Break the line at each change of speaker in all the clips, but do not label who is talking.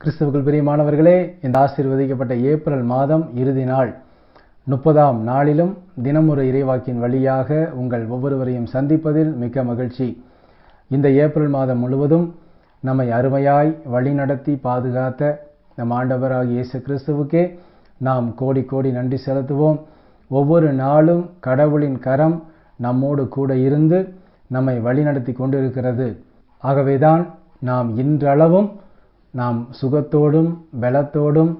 கிறிஸ்தவர்கள் பிரியமானவர்களே இந்த ஆசீர்வதிக்கப்பட்ட ஏப்ரல் மாதம் இறுதி நாள். முப்பதாம் நாளிலும் தினமொரு இறைவாக்கின் வழியாக உங்கள் ஒவ்வொருவரையும் சந்திப்பதில் மிக்க மகிழ்ச்சி. இந்த ஏப்ரல் மாதம் முழுவதும் நம்மை அருமையாய் வழிநடத்தி பாதுகாத்த நம் ஆண்டவராகிய இயேசு கிறிஸ்துவுக்கே நாம் கோடி கோடி நன்றி செலுத்துவோம். ஒவ்வொரு நாளும் கடவுளின் கரம் நம்மோடு கூட இருந்து நம்மை வழிநடத்தி கொண்டிருக்கிறது. ஆகவேதான் நாம் இன்றளவும் நாம் சுகத்தோடும் பலத்தோடும்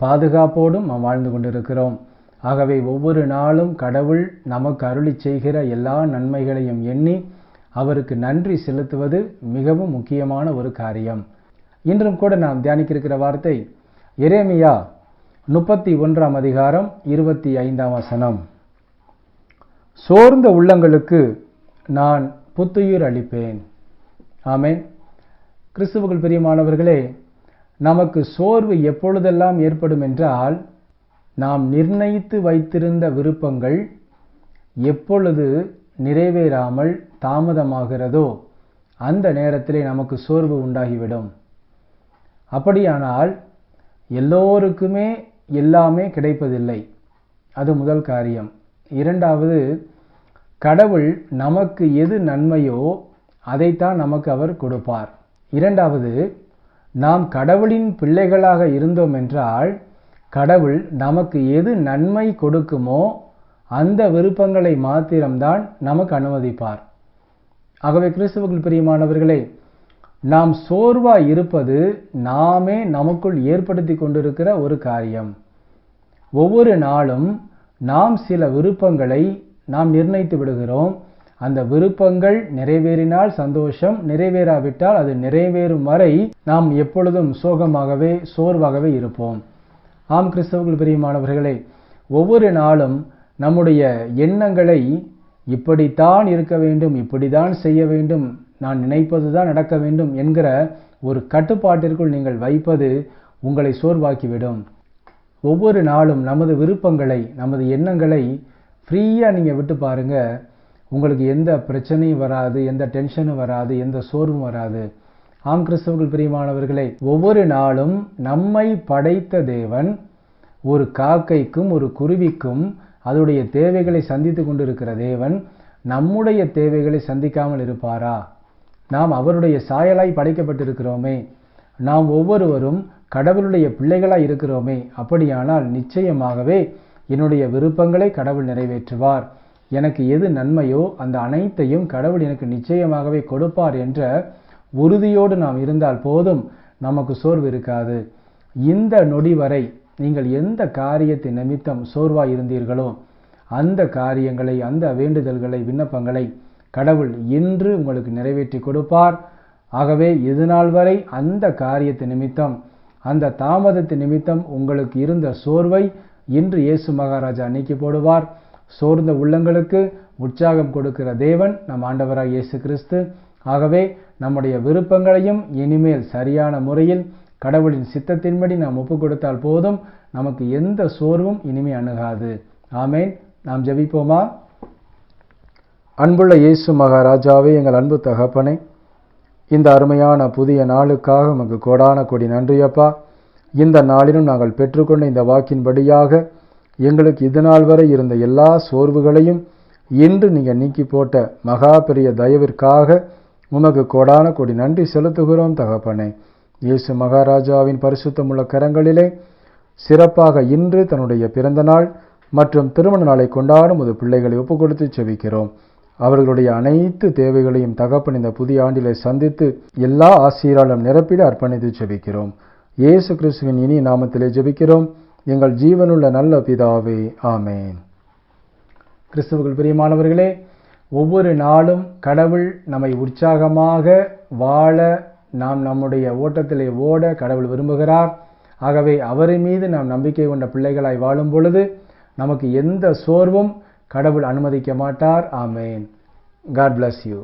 பாதுகாப்போடும் நாம் வாழ்ந்து கொண்டிருக்கிறோம். ஆகவே ஒவ்வொரு நாளும் கடவுள் நமக்கு அருளி செய்கிற எல்லா நன்மைகளையும் எண்ணி அவருக்கு நன்றி செலுத்துவது மிகவும் முக்கியமான ஒரு காரியம். இன்றும் கூட நாம் தியானிக்கிருக்கிற வார்த்தை எரேமியா முப்பத்தி ஒன்றாம் அதிகாரம் இருபத்தி ஐந்தாம் வசனம். சோர்ந்த உள்ளங்களுக்கு நான் புத்துயிர் அளிப்பேன். ஆமேன். கிறிஸ்துவுக்குள் பிரியமானவர்களே நமக்கு சோர்வு எப்பொழுதெல்லாம் ஏற்படும் என்றால் நாம் நிர்ணயித்து வைத்திருந்த விருப்பங்கள் எப்பொழுது நிறைவேறாமல் தாமதமாகிறதோ அந்த நேரத்திலே நமக்கு சோர்வு உண்டாகிவிடும். அப்படியானால் எல்லோருக்குமே எல்லாமே கிடைப்பதில்லை. அது முதல் காரியம். இரண்டாவது கடவுள் நமக்கு எது நன்மையோ அதைத்தான் நமக்கு அவர் கொடுப்பார். இரண்டாவது நாம் கடவுளின் பிள்ளைகளாக இருந்தோம் என்றால் கடவுள் நமக்கு எது நன்மை கொடுக்குமோ அந்த விருப்பங்களை மாத்திரம்தான் நமக்கு அனுமதிப்பார். ஆகவே கிறிஸ்துவுக்குள் பிரியமானவர்களே நாம் சோர்வாய் இருப்பது நாமே நமக்குள் ஏற்படுத்தி கொண்டிருக்கிற ஒரு காரியம். ஒவ்வொரு நாளும் நாம் சில விருப்பங்களை நாம் நிர்ணயித்து விடுகிறோம். அந்த விருப்பங்கள் நிறைவேறினால் சந்தோஷம் நிறைவேறாவிட்டால் அது நிறைவேறும் வரை நாம் எப்பொழுதும் சோகமாகவே சோர்வாகவே இருப்போம். ஆம் கிறிஸ்தவர்கள் பிரியமானவர்களே ஒவ்வொரு நாளும் நம்முடைய எண்ணங்களை இப்படித்தான் இருக்க வேண்டும் இப்படிதான் செய்ய வேண்டும் நான் நினைப்பது தான் நடக்க வேண்டும் என்கிற ஒரு கட்டுப்பாட்டிற்குள் நீங்கள் வைப்பது உங்களை சோர்வாக்கிவிடும். ஒவ்வொரு நாளும் நமது விருப்பங்களை நமது எண்ணங்களை ஃப்ரீயாக நீங்கள் விட்டு பாருங்கள் உங்களுக்கு எந்த பிரச்சனையும் வராது எந்த டென்ஷனும் வராது எந்த சோர்வும் வராது. ஆம் கிறிஸ்தவர்கள் பிரியமானவர்களே ஒவ்வொரு நாளும் நம்மை படைத்த தேவன் ஒரு காக்கைக்கும் ஒரு குருவிக்கும் அதோடைய தேவைகளை சந்தித்து கொண்டிருக்கிற தேவன் நம்முடைய தேவைகளை சந்திக்காமல் இருப்பாரா? நாம் அவருடைய சாயலாய் படைக்கப்பட்டிருக்கிறோமே. நாம் ஒவ்வொருவரும் கடவுளுடைய பிள்ளைகளாய் இருக்கிறோமே. அப்படியானால் நிச்சயமாகவே என்னுடைய விருப்பங்களை கடவுள் நிறைவேற்றுவார். எனக்கு எது நன்மையோ அந்த அனைத்தையும் கடவுள் எனக்கு நிச்சயமாகவே கொடுப்பார் என்ற உறுதியோடு நாம் இருந்தால் போதும். நமக்கு சோர்வு இருக்காது. இந்த நொடி வரை நீங்கள் எந்த காரியத்தை நிமித்தம் சோர்வாய் இருந்தீர்களோ அந்த காரியங்களை அந்த வேண்டுதல்களை விண்ணப்பங்களை கடவுள் இன்று உங்களுக்கு நிறைவேற்றி கொடுப்பார். ஆகவே இதுநாள் வரை அந்த காரியத்தை நிமித்தம் அந்த தாமதத்து நிமித்தம் உங்களுக்கு இருந்த சோர்வை இன்று இயேசு மகாராஜா நீக்கி போடுவார். சோர்ந்த உள்ளங்களுக்கு உற்சாகம் கொடுக்கிற தேவன் நம் ஆண்டவராக இயேசு கிறிஸ்து ஆகவே நம்முடைய விருப்பங்களையும் இனிமேல் சரியான முறையில் கடவுளின் சித்தத்தின்படி நாம் ஒப்பு கொடுத்தால் போதும் நமக்கு எந்த சோர்வும் இனிமே அணுகாது. ஆமேன். நாம் ஜபிப்போமா? அன்புள்ள இயேசு மகாராஜாவே எங்கள் அன்பு தகப்பனே இந்த அருமையான புதிய நாளுக்காக உமக்கு கோடான கொடி நன்றியப்பா. இந்த நாளிலும் நாங்கள் பெற்றுக்கொண்ட இந்த வாக்கின்படியாக எங்களுக்கு இதுநாள் வரை இருந்த எல்லா சோர்வுகளையும் இன்று நீங்கள் நீக்கி போட்ட மகா பெரிய தயவிற்காக உமக்கு கோடான கொடி நன்றி செலுத்துகிறோம் தகப்பனே. இயேசு மகாராஜாவின் பரிசுத்தமுள்ள கரங்களிலே சிறப்பாக இன்று தன்னுடைய பிறந்த நாள் மற்றும் திருமண நாளை கொண்டாடும் ஒரு பிள்ளைகளை ஒப்புக் கொடுத்து செவிக்கிறோம் அவர்களுடைய அனைத்து தேவைகளையும் தகப்பன் இந்த புதிய ஆண்டிலே சந்தித்து எல்லா ஆசீராலும் நிரப்பிட அர்ப்பணித்து ஜெபிக்கிறோம் இயேசு கிறிஸ்துவின் இனி நாமத்திலே ஜெபிக்கிறோம். எங்கள் ஜீவனுள்ள நல்ல பிதாவே ஆமேன். கிறிஸ்துவுக்குள் பிரியமானவர்களே ஒவ்வொரு நாளும் கடவுள் நம்மை உற்சாகமாக வாழ நாம் நம்முடைய ஓட்டத்திலே ஓட கடவுள் விரும்புகிறார். ஆகவே அவரை மீது நாம் நம்பிக்கை கொண்ட பிள்ளைகளாய் வாழும் பொழுது நமக்கு எந்த சோர்வும் கடவுள் அனுமதிக்க மாட்டார். ஆமேன். God bless you